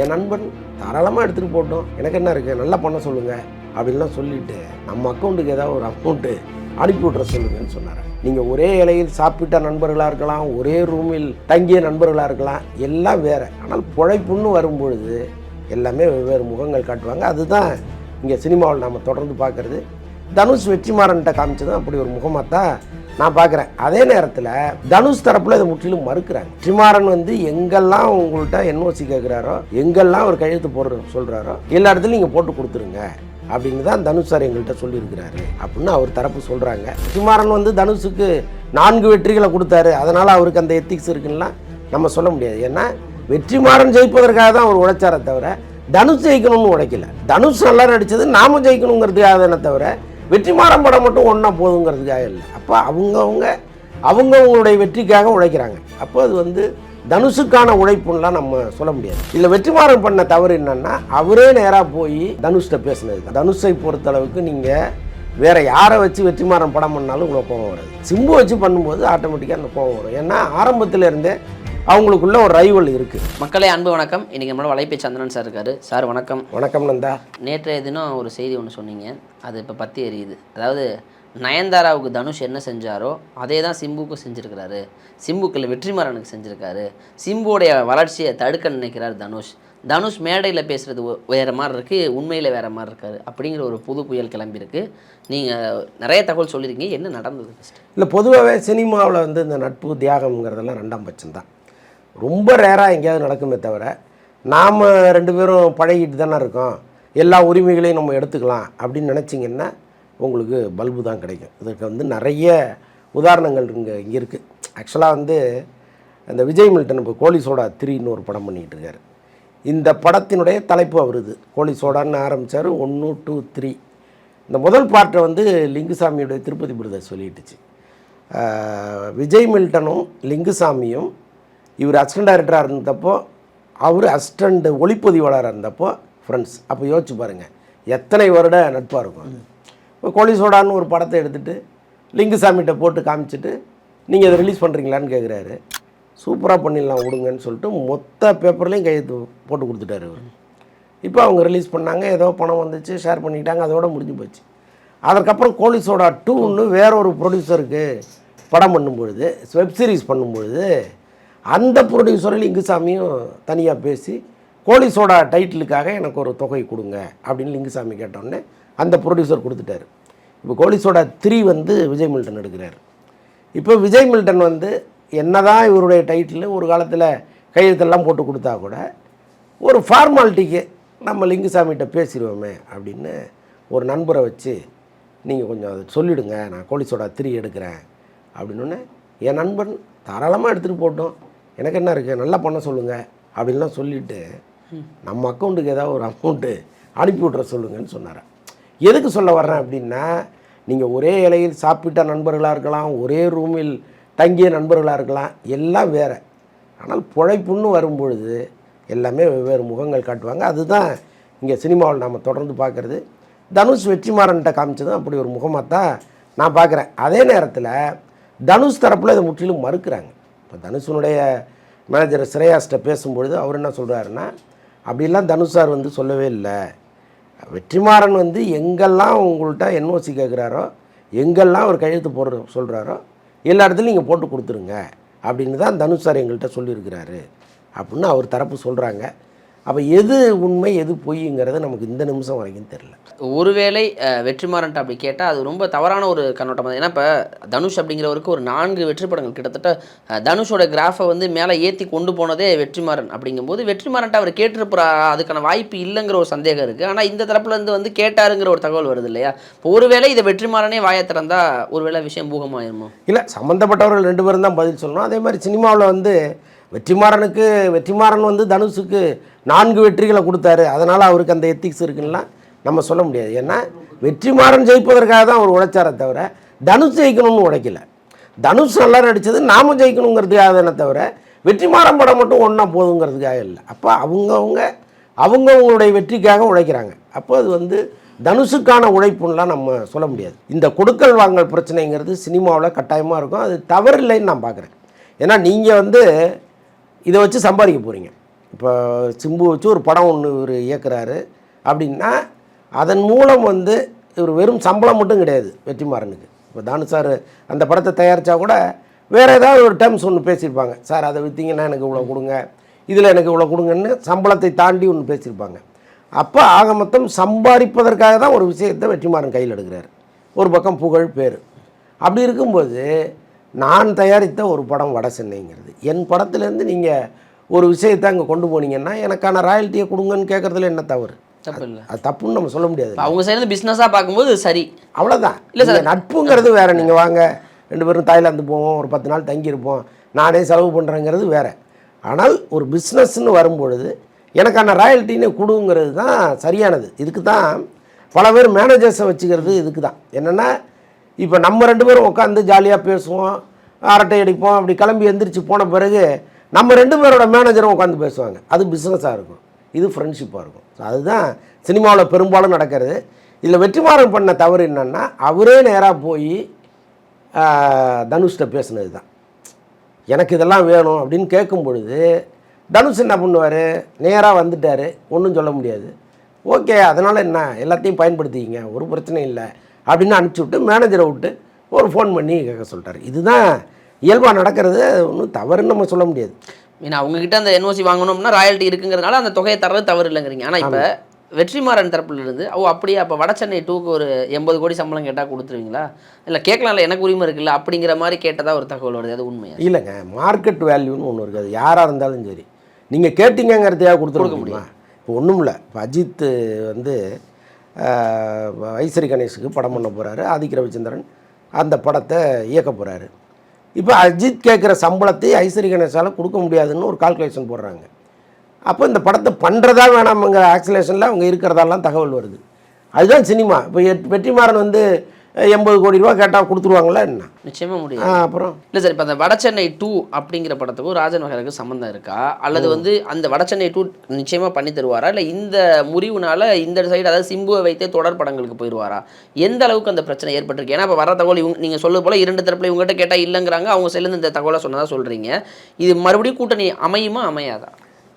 என் நண்பன் தாராளமாக எடுத்துகிட்டு போட்டோம். எனக்கு என்ன இருக்குது நல்லா பண்ண சொல்லுங்கள் அப்படின்லாம் சொல்லிட்டு நம்ம அக்கௌண்ட்டுக்கு ஏதாவது ஒரு அக்கௌண்ட்டு அனுப்பி விட்ற சொல்லுங்கன்னு சொன்னார். நீங்கள் ஒரே இலையில் சாப்பிட்ட நண்பர்களாக இருக்கலாம் ஒரே ரூமில் தங்கிய நண்பர்களாக இருக்கலாம் எல்லாம் வேறு. ஆனால் பிழைப்புன்னு வரும்பொழுது எல்லாமே வெவ்வேறு முகங்கள் காட்டுவாங்க. அதுதான் இங்கே சினிமாவில் நம்ம தொடர்ந்து பார்க்குறது. தனுஷ் வெற்றிமாறன்ட்ட காமிச்சதும் அப்படி ஒரு முகமாக தான் நான் பார்க்குறேன். அதே நேரத்தில் தனுஷ் தரப்பில் இதை முற்றிலும் மறுக்கிறாங்க. ட்ரிமாரன் வந்து எங்கெல்லாம் உங்கள்கிட்ட என்ஓசி கேட்குறாரோ எங்கெல்லாம் அவர் கையெழுத்து போடுற சொல்கிறாரோ எல்லா இடத்துலையும் நீங்கள் போட்டு கொடுத்துருங்க அப்படின்னு தான் தனுஷ் சார் எங்கள்கிட்ட சொல்லியிருக்கிறாரு அப்படின்னு அவர் தரப்பு சொல்கிறாங்க வெற்றிமாறன் வந்து தனுஷுக்கு நான்கு வெற்றிகளை கொடுத்தாரு. அதனால் அவருக்கு அந்த எத்திக்ஸ் இருக்குன்னா நம்ம சொல்ல முடியாது. ஏன்னா வெற்றிமாறன் ஜெயிப்பதற்காக தான் அவர் உழைச்சாரே தவிர தனுஷ் ஜெயிக்கணும்னு உழைக்கல. தனுஷ் நல்லா நடித்தது நாமும் ஜெயிக்கணுங்கிறதுக்காக தானே தவிர வெற்றிமாறன் படம் மட்டும் ஒன்றா போதுங்கிறதுக்காக இல்லை. அப்போ அவங்கவுங்க அவங்கவுங்களுடைய வெற்றிக்காக உழைக்கிறாங்க. அப்போ அது வந்து தனுஷுக்கான உழைப்புலாம் நம்ம சொல்ல முடியாது. இல்லை வெற்றிமாறன் பண்ண தவறு என்னன்னா அவரே நேராக போய் தனுஷ்கிட்ட பேசினது தான். தனுஷை பொறுத்தளவுக்கு நீங்கள் வேற யாரை வச்சு வெற்றிமாறன் படம் பண்ணாலும் உங்களுக்கு கோபம் வராது. சிம்பு வச்சு பண்ணும்போது ஆட்டோமேட்டிக்காக அந்த கோபம் வரும். ஏன்னா ஆரம்பத்தில் இருந்தே அவங்களுக்குள்ள ஒரு ரைவல் இருக்குது மக்களே அன்பு வணக்கம். இன்னைக்கு நம்மளோட வலைப்பை சந்திரன் சார் இருக்காரு. சார் வணக்கம். வணக்கம் நந்தா. நேற்றைய தினம் ஒரு செய்தி ஒன்று சொன்னீங்க. அது இப்போ பற்றி எரியுது. அதாவது நயன்தாராவுக்கு தனுஷ் என்ன செஞ்சாரோ அதே தான் சிம்புக்கும் செஞ்சுருக்கிறாரு. சிம்புக்கில் வெற்றிமாறனுக்கு செஞ்சுருக்காரு. சிம்புவோடைய வளர்ச்சியை தடுக்க நினைக்கிறார் தனுஷ். தனுஷ் மேடையில் பேசுகிறது வேறு மாதிரி இருக்குது உண்மையில் வேறு மாதிரி இருக்காரு. அப்படிங்கிற ஒரு புது புயல் கிளம்பியிருக்கு. நீங்கள் நிறைய தகவல் சொல்லியிருக்கீங்க. என்ன நடந்தது இல்லை பொதுவாகவே சினிமாவில் வந்து இந்த நட்பு தியாகம்ங்கிறதெல்லாம் ரெண்டாம் பட்சம்தான். ரொம்ப ரேராக எங்கேயாவது நடக்குமே தவிர நாம் ரெண்டு பேரும் பழகிட்டு தானே இருக்கோம். எல்லா உரிமைகளையும் நம்ம எடுத்துக்கலாம் அப்படின்னு நினச்சிங்கன்னா உங்களுக்கு பல்பு தான் கிடைக்கும். இதற்கு வந்து நிறைய உதாரணங்கள் இங்கே இங்கே இருக்குது ஆக்சுவலாக வந்து அந்த விஜய் மில்டன் இப்போ கோழி சோடா த்ரீன்னு ஒரு படம் பண்ணிகிட்டு இருக்காரு. இந்த படத்தினுடைய தலைப்பு அவருது கோழி சோடான்னு ஆரம்பித்தார் ஒன்று டூ த்ரீ. இந்த முதல் பார்ட்டை வந்து லிங்குசாமியுடைய திருப்பதி விருதை சொல்லிட்டுச்சு. விஜய் மில்டனும் லிங்குசாமியும் இவர் அசிஸ்டன்ட் டைரக்டராக இருந்தப்போ அவர் அசிஸ்டண்ட் ஒளிப்பதிவாளராக இருந்தப்போ ஃப்ரெண்ட்ஸ் அப்போ யோசிச்சு பாருங்கள் எத்தனை வருட நட்பாக இருக்கும் இப்போ கோழி சோடான்னு ஒரு படத்தை எடுத்துகிட்டு லிங்குசாமிகிட்ட போட்டு காமிச்சிட்டு நீங்கள் அதை ரிலீஸ் பண்ணுறீங்களான்னு கேட்குறாரு சூப்பராக பண்ணிடலாம் விடுங்கன்னு சொல்லிட்டு மொத்த பேப்பர்லேயும் கையெழுத்து போட்டு கொடுத்துட்டாரு அவர் இப்போ அவங்க ரிலீஸ் பண்ணாங்க ஏதோ பணம் வந்துச்சு ஷேர் பண்ணிக்கிட்டாங்க அதோட முடிஞ்சு போச்சு. அதற்கப்புறம் கோழி சோடா டூன்னு வேற ஒரு ப்ரொடியூசருக்கு படம் பண்ணும்பொழுது வெப் சீரிஸ் பண்ணும்பொழுது அந்த ப்ரொடியூசரில் லிங்குசாமியும் தனியாக பேசி கோலி சோடா டைட்டிலுக்காக எனக்கு ஒரு தொகை கொடுங்க அப்படின்னு லிங்குசாமி கேட்டோடனே அந்த ப்ரொடியூசர் கொடுத்துட்டாரு. இப்போ கோலி சோடா த்ரீ வந்து விஜய் மில்டன் எடுக்கிறார். இப்போ விஜய் மில்டன் வந்து என்னதான் இவருடைய டைட்டில் ஒரு காலத்தில் கையெழுத்தெல்லாம் போட்டு கொடுத்தா கூட ஒரு ஃபார்மாலிட்டிக்கு நம்ம லிங்குசாமிகிட்ட பேசிடுவோமே அப்படின்னு ஒரு நண்பரை வச்சு நீங்கள் கொஞ்சம் அதை சொல்லிவிடுங்க நான் கோலிசோடா த்ரீ எடுக்கிறேன் அப்படின்னோடனே என் நண்பன் தாராளமாக எடுத்துகிட்டு போட்டோம். எனக்கு என்ன இருக்குது நல்லா பண்ண சொல்லுங்கள் அப்படின்லாம் சொல்லிவிட்டு நம்ம அக்கௌண்ட்டுக்கு ஏதாவது ஒரு அமௌண்ட்டு அனுப்பி விட்ற சொல்லுங்கன்னு சொன்னார். எதுக்கு சொல்ல வர்றேன் அப்படின்னா நீங்கள் ஒரே இலையில் சாப்பிட்ட நண்பர்களாக இருக்கலாம் ஒரே ரூமில் தங்கிய நண்பர்களாக இருக்கலாம் எல்லாம் வேறு. ஆனால் பிழைப்புன்னு வரும்பொழுது எல்லாமே வெவ்வேறு முகங்கள் காட்டுவாங்க. அதுதான் இங்கே சினிமாவில் நாம் தொடர்ந்து பார்க்குறது. தனுஷ் வெற்றிமாறன்ட்ட காமிச்சதும் அப்படி ஒரு முகமாக தான் நான் பார்க்குறேன். அதே நேரத்தில் தனுஷ் தரப்பில் இதை முற்றிலும் மறுக்கிறாங்க. இப்போ தனுஷனுடைய மேனேஜர் ஸ்ரேயாஸ்கிட்ட பேசும்பொழுது அவர் என்ன சொல்கிறாருன்னா அப்படிலாம் தனுஷ் சார் வந்து சொல்லவே இல்லை. வெற்றிமாறன் வந்து எங்கெல்லாம் உங்கள்கிட்ட என்ஓசி கேட்குறாரோ எங்கெல்லாம் அவர் கையெழுத்து போடுற சொல்கிறாரோ எல்லா இடத்துலையும் நீங்கள் போட்டு கொடுத்துருங்க. அப்படின்னு தான் தனுஷ் சார் எங்கள்கிட்ட சொல்லியிருக்கிறாரு. அப்படின்னு அவர் தரப்பு சொல்கிறாங்க அப்போ எது உண்மை எது பொய்ங்கிறது நமக்கு இந்த நிமிஷம் வரைக்கும் தெரில ஒருவேளை வெற்றிமாறன்ட்ட அப்படி கேட்டால் அது ரொம்ப தவறான ஒரு கண்ணோட்டம். ஏன்னா இப்போ தனுஷ் அப்படிங்கிறவருக்கு ஒரு நான்கு வெற்றி படங்கள். கிட்டத்தட்ட தனுஷோட கிராஃபை வந்து மேலே ஏற்றி கொண்டு போனதே வெற்றிமாறன் அப்படிங்கும்போது வெற்றிமாறன்ட்ட அவர் கேட்டிருப்பார் அதுக்கான வாய்ப்பு இல்லைங்கிற ஒரு சந்தேகம் இருக்குது ஆனால் இந்த தரப்புல இருந்து வந்து கேட்டாருங்கிற ஒரு தகவல் வருது இல்லையா? இப்போ ஒருவேளை இதை வெற்றிமாறனே வாயை திறந்தா ஒருவேளை விஷயம் பூகமாயிருமோ? இல்லை சம்மந்தப்பட்டவர்கள் ரெண்டு பேரும் தான் பதில் சொல்லணும். அதே மாதிரி சினிமாவில் வந்து வெற்றிமாறனுக்கு வெற்றிமாறன் வந்து தனுஷுக்கு நான்கு வெற்றிகளை கொடுத்தாரு. அதனால் அவருக்கு அந்த எத்திக்ஸ் இருக்குன்னா நம்ம சொல்ல முடியாது. ஏன்னா வெற்றிமாறன் ஜெயிப்பதற்காக தான் அவர் உழைச்சாரே தவிர தனுஷ் ஜெயிக்கணும்னு உழைக்கல. தனுஷ் நல்லா நடித்தது நாம ஜெயிக்கணுங்கிறதுக்காக தானே தவிர வெற்றிமாறன் படம் மட்டும் ஒன்றா போதுங்கிறதுக்காக இல்லை. அப்போ அவங்கவுங்க அவங்கவுங்களுடைய வெற்றிக்காக உழைக்கிறாங்க. அப்போ அது வந்து தனுஷுக்கான உழைப்புன்னெலாம் நம்ம சொல்ல முடியாது. இந்த கொடுக்கல் வாங்கல் பிரச்சனைங்கிறது சினிமாவில் கட்டாயமாக இருக்கும். அது தவறில்லைன்னு நான் பார்க்குறேன் ஏன்னா நீங்கள் வந்து இதை வச்சு சம்பாதிக்க போகிறீங்க இப்போ சிம்பு வச்சு ஒரு படம் ஒன்று இவர் இயக்குறாரு அப்படின்னா அதன் மூலம் வந்து இவர் வெறும் சம்பளம் மட்டும் கிடையாது வெற்றிமாறனுக்கு. இப்போ தானு சார் அந்த படத்தை தயாரித்தா கூட வேறு ஏதாவது ஒரு டேர்ம்ஸ் ஒன்று பேசியிருப்பாங்க. சார் அதை விற்றீங்கன்னா எனக்கு இவ்வளோ கொடுங்க. இதில் எனக்கு இவ்வளோ கொடுங்கன்னு சம்பளத்தை தாண்டி ஒன்று பேசியிருப்பாங்க. அப்போ ஆக மொத்தம் சம்பாதிப்பதற்காக தான் ஒரு விஷயத்தை வெற்றிமாறன் கையில் எடுக்கிறார். ஒரு பக்கம் புகழ் பேர். அப்படி இருக்கும்போது நான் தயாரித்த ஒரு படம் வட சென்னைங்கிறது. என் படத்துலேருந்து நீங்கள் ஒரு விஷயத்தை அங்கே கொண்டு போனீங்கன்னா எனக்கான ராயல்ட்டியை கொடுங்கன்னு கேட்குறதுல என்ன தவறு? தப்பு இல்லை. அது தப்புன்னு நம்ம சொல்ல முடியாது. அவங்க சைடு பிஸ்னஸாக பார்க்கும்போது சரி. அவ்வளோதான் இல்ல இல்லை நட்புங்கிறது வேற. நீங்கள் வாங்க ரெண்டு பேரும் தாய்லாந்து போவோம் ஒரு பத்து நாள் தங்கியிருப்போம் நானே செலவு பண்ணுறேங்கிறது வேற. ஆனால் ஒரு பிஸ்னஸ்ன்னு வரும்பொழுது எனக்கான ராயல்ட்டின்னு கொடுங்கிறது தான் சரியானது. இதுக்கு தான் பல பேர் மேனேஜர்ஸை வச்சுக்கிறது இதுக்கு தான். என்னென்னா இப்போ நம்ம ரெண்டு பேரும் உட்காந்து ஜாலியாக பேசுவோம் அரட்டை அடிப்போம் அப்படி கிளம்பி எந்திரிச்சு போன பிறகு நம்ம ரெண்டு பேரோட மேனேஜரும் உட்காந்து பேசுவாங்க. அது பிஸ்னஸாக இருக்கும். இது ஃப்ரெண்ட்ஷிப்பாக இருக்கும். ஸோ அதுதான் சினிமாவில் பெரும்பாலும் நடக்கிறது. இதில் வெற்றிமாறன் பண்ண தவறு என்னென்னா அவரே நேராக போய் தனுஷ்கிட்ட பேசுனது தான் எனக்கு இதெல்லாம் வேணும் அப்படின்னு கேட்கும் பொழுது தனுஷ் என்ன பண்ணுவார்? நேராக வந்துட்டார். ஒன்றும் சொல்ல முடியாது. ஓகே அதனால் என்ன? எல்லாத்தையும் பயன்படுத்திக்கிங்க. ஒரு பிரச்சனையும் இல்லை. அப்படின்னு அனுப்பிச்சி விட்டு மேனேஜரை விட்டு ஒரு ஃபோன் பண்ணி கேட்க சொல்லிட்டார். இதுதான் இயல்பாக நடக்கிறது ஒன்றும் தவறுன்னு நம்ம சொல்ல முடியாது. ஏன்னா அவங்க கிட்ட அந்த என்ஓசி வாங்கணும்னா ராயல்ட்டி இருக்குங்கிறதுனால அந்த தொகையை தர்றது தவறு இல்லைங்கிறீங்க. ஆனால் இப்போ வெற்றிமாறன் தரப்புல இருந்து ஓ அப்படியே அப்போ வட சென்னை டூக்கு ஒரு எண்பது கோடி சம்பளம் கேட்டால் கொடுத்துருவீங்களா? இல்லை கேட்கலாம்ல எனக்கு உரிமை இருக்குல்ல அப்படிங்கிற மாதிரி கேட்டதா ஒரு தகவல் வருது. அது உண்மையா? இல்லைங்க மார்க்கெட் வேல்யூன்னு ஒன்று இருக்குது அது யாராக இருந்தாலும் சரி. நீங்கள் கேட்டீங்கங்கிறதையாக கொடுத்துருக்க முடியுமா? இப்போ ஒன்றும் இல்லை. இப்போ அஜித் வந்து ஐசரி கணேஷுக்கு படம் பண்ண போகிறாரு ஆதிக்க ரவிச்சந்திரன் அந்த படத்தை இயக்க போகிறாரு இப்போ அஜித் கேட்குற சம்பளத்தை ஐஸ்வரி கணேஷால் கொடுக்க முடியாதுன்னு ஒரு கால்குலேஷன் போடுறாங்க. அப்போ இந்த படத்தை பண்ணுறதா வேணாமங்கிற ஆக்சிலேஷனில் அவங்க இருக்கிறதாலாம் தகவல் வருது. அதுதான் சினிமா. இப்போ வெற்றிமாறன் வந்து எண்பது கோடி ரூபா கேட்டால் கொடுத்துருவாங்களா என்ன? நிச்சயமா முடியும் அப்புறம்? இல்லை சார் இப்போ அந்த வடசென்னை டூ அப்படிங்கிற படத்துக்கும் ராஜன் வகருக்கு சம்மந்தம் இருக்கா? அல்லது வந்து அந்த வடசென்னை டூ நிச்சயமா பண்ணி தருவாரா? இல்லை இந்த முறிவுனால இந்த சைடு அதாவது சிம்புவை வைத்தே தொடர் படங்களுக்கு போயிடுவாரா எந்த அளவுக்கு அந்த பிரச்சனை ஏற்பட்டிருக்கு? ஏன்னா இப்போ வர தகவல் இவங்க நீங்கள் சொல்லுது போல இரண்டு தரப்புல இவங்ககிட்ட கேட்டால் இல்லைங்கிறாங்க. அவங்க சைடுல இந்த தகவலை சொன்னதா சொல்றீங்க. இது மறுபடியும் கூட்டணி அமையுமா அமையாதா?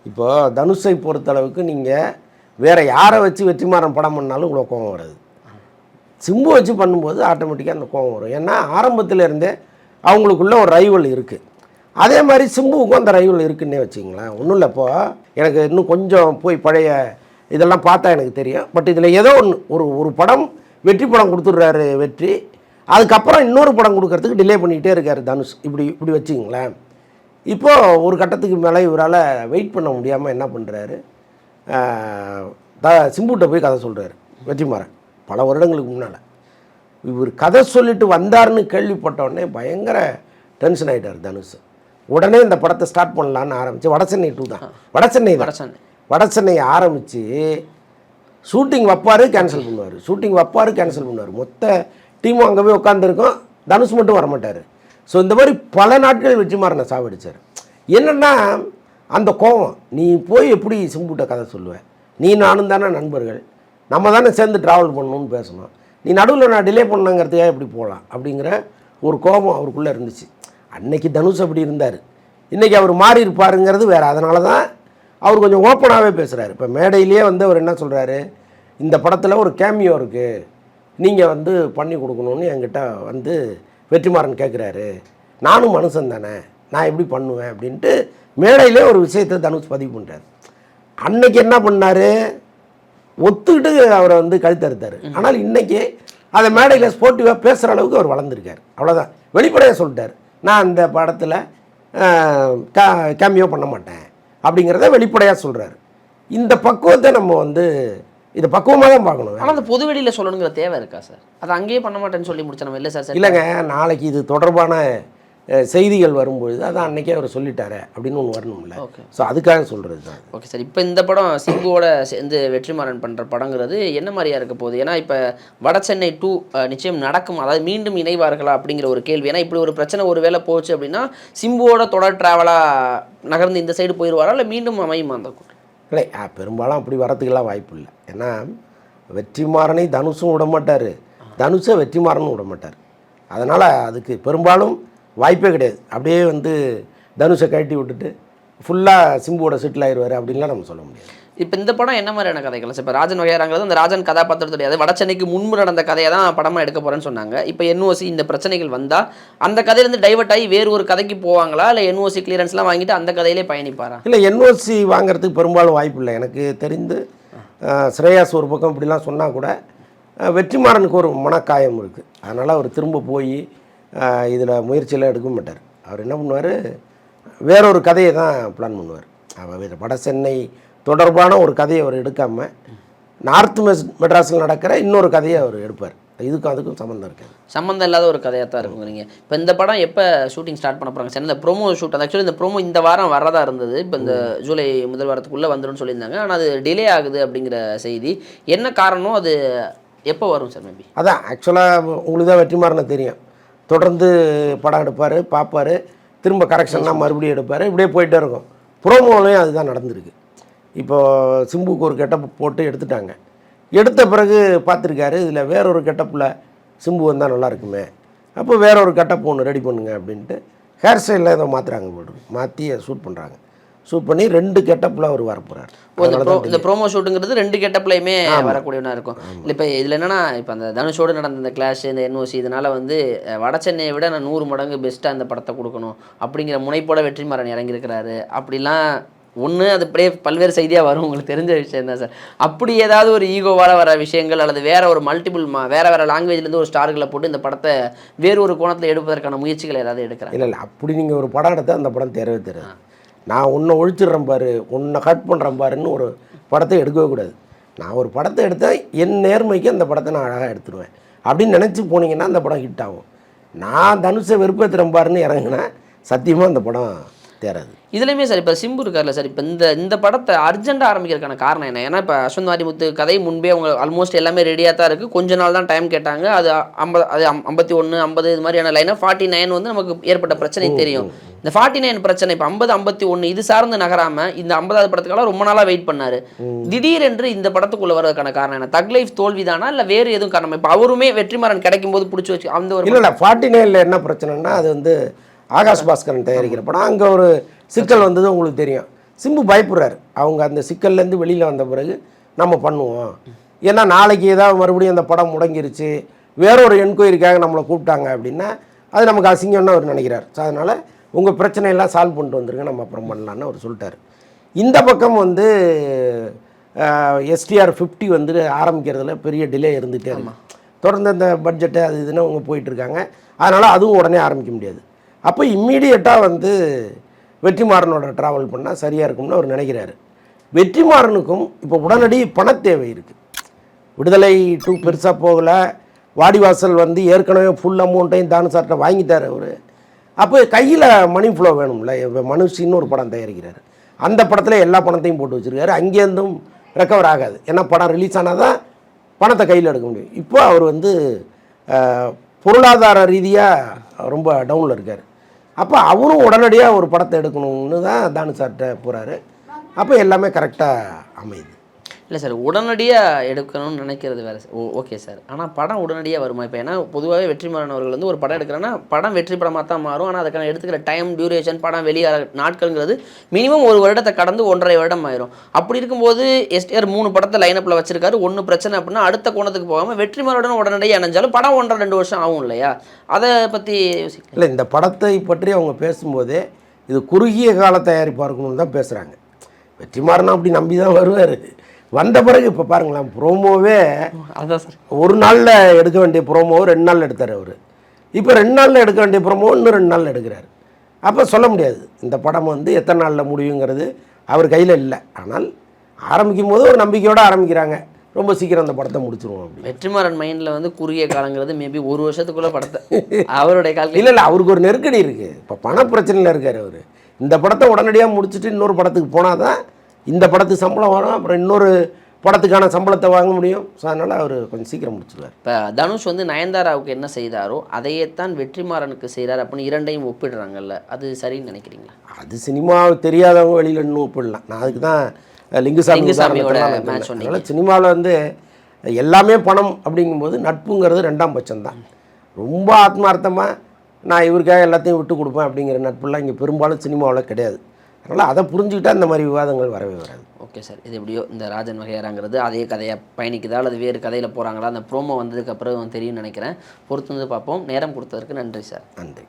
இப்போ தனுஷை பொறுத்தளவுக்கு நீங்கள் வேற யாரை வச்சு வெற்றிமாறன் படம் பண்ணாலும் உங்களுக்கு கோவம் வராது. சிம்பு வச்சு பண்ணும்போது ஆட்டோமேட்டிக்காக அந்த கோவம் வரும். ஏன்னா ஆரம்பத்திலேருந்தே அவங்களுக்குள்ள ஒரு ரைவல் இருக்குது அதே மாதிரி சிம்புவுக்கும் அந்த ரைவல் இருக்குன்னே வச்சுங்களேன் ஒன்றும் இல்லை இப்போ. எனக்கு இன்னும் கொஞ்சம் போய் பழைய இதெல்லாம் பார்த்தா எனக்கு தெரியும். பட் இதில் ஏதோ ஒன்று ஒரு ஒரு படம் வெற்றி படம் கொடுத்துட்றாரு வெற்றி. அதுக்கப்புறம் இன்னொரு படம் கொடுக்கறதுக்கு டிலே பண்ணிக்கிட்டே இருக்கார் தனுஷ். இப்படி இப்படி வச்சுங்களேன் இப்போது ஒரு கட்டத்துக்கு மேலே இவரால் வெயிட் பண்ண முடியாமல் என்ன பண்ணுறாரு த சிம்புட்ட போய் கதை சொல்கிறாரு வெற்றிமாறன். பல வருடங்களுக்கு முன்னால். இவர் கதை சொல்லிட்டு வந்தாருன்னு கேள்விப்பட்ட உடனே பயங்கர டென்ஷன் ஆகிட்டார் தனுஷ் உடனே இந்த படத்தை ஸ்டார்ட் பண்ணலான்னு ஆரம்பிச்சு வடசென்னை டூ தான். வடசென்னை வடசென்னை வடசென்னை ஆரம்பித்து ஷூட்டிங் வைப்பார் கேன்சல் பண்ணுவார். ஷூட்டிங் வைப்பார் கேன்சல் பண்ணுவார். மொத்த டீமும் அங்கே போய் உட்காந்துருக்கோம் தனுஷ் மட்டும் வரமாட்டார். ஸோ இந்த மாதிரி பல நாட்கள் வெற்றிமாறனை சாவடிச்சார். என்னென்னா அந்த கோவம் நீ போய் எப்படி சிம்புட்ட கதை சொல்லுவ? நீ நானும் தானே நண்பர்கள். நம்ம தானே சேர்ந்து ட்ராவல் பண்ணணும்னு பேசணும். நீ நடுவில் நான் டிலே பண்ணங்கிறதுக்காக எப்படி போகலாம் அப்படிங்கிற ஒரு கோபம் அவருக்குள்ளே இருந்துச்சு. அன்னைக்கு தனுஷ் அப்படி இருந்தார். இன்றைக்கி அவர் மாறி இருப்பாருங்கிறது வேறு. அதனால தான் அவர் கொஞ்சம் ஓப்பனாகவே பேசுகிறாரு இப்போ மேடையிலேயே வந்து அவர் என்ன சொல்கிறாரு இந்த படத்தில் ஒரு கேமியோ இருக்குது நீங்கள் வந்து பண்ணி கொடுக்கணும்னு என்கிட்ட வந்து வெற்றிமாறன் கேட்குறாரு நானும் மனுஷன் தானே. நான் எப்படி பண்ணுவேன் அப்படின்ட்டு மேடையிலே ஒரு விஷயத்தை தனுஷ் பதிவு பண்ணுறாரு அன்னைக்கு என்ன பண்ணார்? ஒத்துக்கிட்டு அவரை வந்து கழுத்தறுத்தார் ஆனால் இன்னைக்கு அதை மேடையில் ஸ்போர்ட்டிவாக பேசுகிற அளவுக்கு அவர் வளர்ந்துருக்கார். அவ்வளோதான் வெளிப்படையாக சொல்லிட்டார். நான் அந்த படத்தில் கேமியோ பண்ண மாட்டேன் அப்படிங்கிறத வெளிப்படையாக சொல்கிறாரு இந்த பக்குவத்தை நம்ம வந்து இதை பக்குவமாக தான் பார்க்கணும். ஆனால் அந்த பொதுவெளியில சொல்லணுங்கிற தேவை இருக்கா சார்? அது அங்கேயே பண்ண மாட்டேன்னு சொல்லி முடிச்சா நம்ம இல்லை சார் இல்லைங்க நாளைக்கு இது தொடர்பான செய்திகள் வரும்பொழுது அதான் அன்னைக்கே அவர் சொல்லிட்டாரே அப்படின்னு ஒன்று வரணும்ல. ஓகே ஸோ அதுக்காக சொல்கிறது தான். ஓகே சார் இப்போ இந்த படம் சிம்புவோட சேர்ந்து வெற்றிமாறன் பண்ணுற படங்கிறது என்ன மாதிரியா இருக்க போகுது? ஏன்னா இப்போ வடசென்னை டூ நிச்சயம் நடக்கும். அதாவது மீண்டும் இணைவார்களா அப்படிங்கிற ஒரு கேள்வி. ஏன்னா இப்படி ஒரு பிரச்சனை ஒரு வேளை போச்சு அப்படின்னா சிம்புவோட தொடர் ட்ராவலாக நகர்ந்து இந்த சைடு போயிடுவாரா இல்லை மீண்டும் அமையுமா அந்த இல்லை பெரும்பாலும் அப்படி வரத்துக்கெல்லாம் வாய்ப்பு இல்லை. ஏன்னா வெற்றிமாறனை தனுஷும் விட மாட்டார் தனுஷை வெற்றிமாறனும் விட மாட்டார் அதனால் அதுக்கு பெரும்பாலும் வாய்ப்பே கிடையாது. அப்படியே வந்து தனுஷை கழட்டி விட்டுட்டு ஃபுல்லாக சிம்புவோட செட்டில் ஆயிடுவார் அப்படின்லாம் நம்ம சொல்ல முடியாது. இப்போ இந்த படம் என்ன மாதிரியான கதைகள்? இப்போ ராஜன் வகையாராங்கிறது அந்த ராஜன் கதாபாத்திரத்துடைய அது வடச்சென்னைக்கு முன்பு நடந்த கதையை தான் படமாக எடுக்க போகிறேன்னு சொன்னாங்க. இப்போ என்ஓசி இந்த பிரச்சனைகள் வந்தால் அந்த கதையிலேருந்து டைவர்ட் ஆகி வேறு ஒரு கதைக்கு போவாங்களா? இல்லை என்ஓசி கிளியரன்ஸ்லாம் வாங்கிட்டு அந்த கதையிலே பயணிப்பாரா? இல்லை என்ஓசி வாங்குறதுக்கு பெரும்பாலும் வாய்ப்பு இல்லை. எனக்கு தெரிந்து ஸ்ரேயாஸ் ஒரு பக்கம் இப்படிலாம் சொன்னால் கூட வெற்றிமாறனுக்கு ஒரு மனக்காயம் இருக்குது அதனால் அவர் திரும்ப போய் இதில் முயற்சியெல்லாம் எடுக்க மாட்டார். அவர் என்ன பண்ணுவார்? வேறொரு கதையை தான் பிளான் பண்ணுவார். அவர் வட சென்னை தொடர்பான ஒரு கதையை அவர் எடுக்காமல் நார்த் மெஸ் மெட்ராஸில் நடக்கிற இன்னொரு கதையை அவர் எடுப்பார். இதுக்கும் அதுக்கும் சம்மந்தம் இருக்காது. சம்மந்தம் இல்லாத ஒரு கதையாக தான் இருக்குங்கிறீங்க இப்போ இந்த படம் எப்போ ஷூட்டிங் ஸ்டார்ட் பண்ண போகிறாங்க சார் இந்த ப்ரோமோ ஷூட் ஆக்சுவலி இந்த ப்ரோமோ இந்த வாரம் வரதா இருந்தது. இப்போ இந்த ஜூலை முதல் வாரத்துக்குள்ளே வந்துரும்னு சொல்லியிருந்தாங்க. ஆனால் அது டிலே ஆகுது அப்படிங்கிற செய்தி. என்ன காரணம்? அது எப்போ வரும் சார் மேபி அதான் ஆக்சுவலாக உங்களுக்கு தான் வெற்றிமாறனை தெரியும். தொடர்ந்து படம் எடுப்பார் பார்ப்பார். திரும்ப கரெக்ஷன்லாம் மறுபடியும் எடுப்பார். இப்படியே போயிட்டே இருக்கும். ப்ரோமோலையும் அதுதான் நடந்திருக்கு. இப்போ சிம்புக்கு ஒரு கெட்டப் போட்டு எடுத்துட்டாங்க. எடுத்த பிறகு பார்த்துருக்காரு இதில் வேறொரு கெட்டப்பில் சிம்பு வந்தால் நல்லா இருக்குமே. அப்போ வேற ஒரு கெட்டப் ஒன்று ரெடி பண்ணுங்க அப்படின்ட்டு ஹேர் ஸ்டைலில் ஏதோ மாற்றுறாங்க போட்டு மாற்றி ஷூட் பண்ணுறாங்க ஷூட் பண்ணி ரெண்டு கெட்டப்பில் அவர் வரப்போகிறார் இந்த ப்ரோ இந்த ப்ரோமோ ஷூட்டுங்கிறது ரெண்டு கெட்டப்லையுமே வரக்கூடியவனா இருக்கும். இல்லை இப்போ இதில் என்னன்னா இப்போ அந்த தனுஷோடு நடந்த இந்த கிளாஷ் இந்த என்ஓசி இதனால வந்து வட சென்னையை விட நான் நூறு மடங்கு பெஸ்ட்டாக இந்த படத்தை கொடுக்கணும். அப்படிங்கிற முனைப்போட வெற்றிமாறன் இறங்கியிருக்கிறாரு. அப்படிலாம் ஒன்று அது அப்படியே பல்வேறு செய்தியாக வரும். உங்களுக்கு தெரிஞ்ச விஷயம் தான் சார். அப்படி ஏதாவது ஒரு ஈகோவால் வர விஷயங்கள் அல்லது வேற ஒரு மல்டிபிள் மா வேற வேற லாங்குவேஜ்லேருந்து ஒரு ஸ்டார்களை போட்டு இந்த படத்தை வேறு ஒரு கோணத்தில் எடுப்பதற்கான முயற்சிகள் ஏதாவது எடுக்கிறாங்க இல்லை இல்லை. அப்படி நீங்கள் ஒரு படம் எடுத்தால் அந்த படம் தேரவே தெரியாது நான் உன்னை ஒழிச்சிடுறேன் பாரு உன்னை கட் பண்ணுறேன் பாருன்னு ஒரு படத்தை எடுக்கவே கூடாது. நான் ஒரு படத்தை எடுத்தால் என் நேர்மைக்கு அந்த படத்தை நான் அழகாக எடுத்துருவேன். அப்படின்னு நினச்சி போனீங்கன்னா அந்த படம் ஹிட் ஆகும். நான் தனுஷை வெறுப்பேற்றுறேன் பாருன்னு இறங்கினேன் சத்தியமாக அந்த படம் தேராது இதுலையுமே சார் இப்போ சிம்பு இருக்கார்ல சார் இப்போ இந்த இந்த படத்தை அர்ஜென்ட்டாக ஆரம்பிக்கிறதுக்கான காரணம் என்ன? ஏன்னா இப்போ அஸ்வந்த் மாரிமுத்து கதை முன்பே அவங்க ஆல்மோஸ்ட் எல்லாமே ரெடியாக தான் இருக்குது கொஞ்ச நாள் தான் டைம் கேட்டாங்க. அது ஐம்பது அது ஐம்- ஐம்பத்தி ஒன்று ஐம்பது இது மாதிரியான லைனாக ஃபார்ட்டி நைன் வந்து நமக்கு ஏற்பட்ட பிரச்சனை தெரியும். இந்த ஃபார்ட்டி நைன் பிரச்சனை இப்போ ஐம்பது ஐம்பத்தி ஒன்று இது சார்ந்து நகராமல் இந்த ஐம்பதாவது படத்துக்கெல்லாம் ரொம்ப நாளாக வெயிட் பண்ணாரு. திடீரென்று இந்த படத்துக்குள்ள வர்றதுக்கான காரணம் என்ன? தக் லைஃப் தோல்விதானா? இல்லை வேறு எதுவும் காரணம்? இப்போ அவருமே வெற்றிமாறன் கிடைக்கும் போது பிடிச்சி வச்சு அந்த ஒரு இல்லை ஃபார்ட்டி நைனில் என்ன பிரச்சனைனா அது வந்து ஆகாஷ் பாஸ்கரன் தயாரிக்கிற படம். அங்கே ஒரு சிக்கல் வந்தது உங்களுக்கு தெரியும். சிம்பு பயப்படுறாரு. அவங்க அந்த சிக்கல்லேருந்து வெளியில் வந்த பிறகு நம்ம பண்ணுவோம். ஏன்னா நாளைக்கு ஏதாவது மறுபடியும் அந்த படம் முடங்கிருச்சு. வேற ஒரு என்கொயரிக்காக நம்மளை கூப்பிட்டாங்க அப்படின்னா அது நமக்கு அசிங்கம்னு அவர் நினைக்கிறார். ஸோ அதனால் உங்கள் பிரச்சனையெல்லாம் சால்வ் பண்ணிட்டு வந்துருங்க. நம்ம அப்புறம் பண்ணலான்னு அவர் சொல்லிட்டாரு. இந்த பக்கம் வந்து எஸ்டிஆர் ஃபிஃப்டி வந்து ஆரம்பிக்கிறதுல பெரிய டிலே இருந்துகிட்டே இருக்கு. தொடர்ந்து அந்த பட்ஜெட்டு அது இதுன்னு அவங்க போயிட்டுருக்காங்க அதனால் அதுவும் உடனே ஆரம்பிக்க முடியாது. அப்போ இம்மீடியட்டாக வந்து வெற்றிமாறனோட ட்ராவல் பண்ணால் சரியாக இருக்கும்னு அவர் நினைக்கிறாரு. வெற்றிமாறனுக்கும் இப்போ உடனடி பணத்தேவை இருக்குது விடுதலை டூ பெருசாக போகலை. வாடிவாசல் வந்து ஏற்கனவே ஃபுல் அமௌண்ட்டையும் தானு சார்ட்ட வாங்கிட்டார் அவர். அப்போ கையில் மணி ஃப்ளோ வேணும்ல. மனுஷின்னு ஒரு படம் தயாரிக்கிறார். அந்த படத்தில் எல்லா பணத்தையும் போட்டு வச்சுருக்காரு. அங்கேருந்தும் ரெக்கவர் ஆகாது. ஏன்னா படம் ரிலீஸ் ஆனால் தான் பணத்தை கையில் எடுக்க முடியும். இப்போ அவர் வந்து பொருளாதார ரீதியாக ரொம்ப டவுனில் இருக்கார். அப்போ அவரும் உடனடியாக ஒரு படத்தை எடுக்கணும்னு தான் தானு சார்கிட்ட போகிறாரு அப்போ எல்லாமே கரெக்டாக அமையுது. இல்லை சார் உடனடியாக எடுக்கணும்னு நினைக்கிறது வேறு ஓ ஓகே சார். ஆனால் படம் உடனடியாக வருமா? இப்போ ஏன்னா பொதுவாகவே வெற்றிமாறன் அவர்கள் வந்து ஒரு படம் எடுக்கிறேன்னா படம் வெற்றி படமாக தான் மாறும். ஆனால் அதுக்கான எடுத்துக்கிற டைம் டியூரேஷன் படம் வெளியாக நாட்கள்ங்கிறது மினிமம் ஒரு வருடத்தை கடந்து ஒன்றரை வருடம் ஆயிரும். அப்படி இருக்கும்போது எஸ்டிஆர் மூணு படத்தை லைனப்பில் வச்சிருக்காரு. ஒன்று பிரச்சனை அப்படின்னா அடுத்த கோணத்துக்கு போகாமல் வெற்றிமாறனுடன் உடனடியாக இணைஞ்சாலும் படம் ஒன்றரை ரெண்டு வருஷம் ஆகும் இல்லையா? அதை பற்றி யோசிக்க இல்லை இந்த படத்தை பற்றி அவங்க பேசும்போதே இது குறுகிய கால தயாரிப்பாக இருக்கணும்னு தான் பேசுகிறாங்க வெற்றிமாறன் அப்படி நம்பி தான் வருவார். வந்த பிறகு இப்போ பாருங்களேன் ப்ரோமோவே அதுதான் சார். ஒரு நாளில் எடுக்க வேண்டிய ப்ரோமோ ரெண்டு நாளில் எடுத்தார் அவர். இப்போ ரெண்டு நாளில் எடுக்க வேண்டிய ப்ரோமோ இன்னும் ரெண்டு நாளில் எடுக்கிறார். அப்போ சொல்ல முடியாது. இந்த படம் வந்து எத்தனை நாளில் முடியுங்கிறது அவர் கையில் இல்லை. ஆனால் ஆரம்பிக்கும் போது ஒரு நம்பிக்கையோடு ஆரம்பிக்கிறாங்க. ரொம்ப சீக்கிரம் அந்த படத்தை முடிச்சிருவோம் வெற்றிமாறன் மைண்டில் வந்து குறுகிய காலங்கிறது மேபி ஒரு வருஷத்துக்குள்ள படத்தை. அவருடைய காலத்தில் இல்லை இல்லை அவருக்கு ஒரு நெருக்கடி இருக்குது இப்போ பண பிரச்சனையில் இருக்கார் அவர். இந்த படத்தை உடனடியாக முடிச்சுட்டு இன்னொரு படத்துக்கு போனால் தான் இந்த படத்துக்கு சம்பளம் வரும் அப்புறம் இன்னொரு படத்துக்கான சம்பளத்தை வாங்க முடியும். ஸோ அதனால் அவர் கொஞ்சம் சீக்கிரம் முடிச்சிடுவார் இப்போ தனுஷ் வந்து நயன்தாராவுக்கு என்ன செய்தாரோ அதையே தான் வெற்றிமாறனுக்கு செய்கிறார் அப்படின்னு இரண்டையும் ஒப்பிடுறாங்கல்ல. அது சரின்னு நினைக்கிறீங்களா? அது சினிமா தெரியாதவங்க வெளியில் இன்னும் ஒப்பிடலாம். நான் அதுக்கு தான் லிங்குசாமி. சொன்னீங்க. சினிமாவில் வந்து எல்லாமே பணம் அப்படிங்கும்போது நட்புங்கிறது ரெண்டாம் பட்சம் தான் ரொம்ப ஆத்மார்த்தமாக நான் இவருக்காக எல்லாத்தையும் விட்டு கொடுப்பேன் அப்படிங்கிற நட்புலாம் இங்கே பெரும்பாலும் சினிமாவில் கிடையாது. அதனால் அதை புரிஞ்சுக்கிட்டா இந்த மாதிரி விவாதங்கள் வரவே வராது. Okay sir. இது எப்படியோ இந்த ராஜன் வகையறாங்கிறது அதே கதையாக பயணிக்குதா அல்லது வேறு கதையில் போகிறாங்களா அந்த ப்ரோமோ வந்ததுக்கப்புறம் தெரியும்னு நினைக்கிறேன். பொறுத்து வந்து பார்ப்போம். நேரம் கொடுத்ததற்கு நன்றி சார். நன்றி.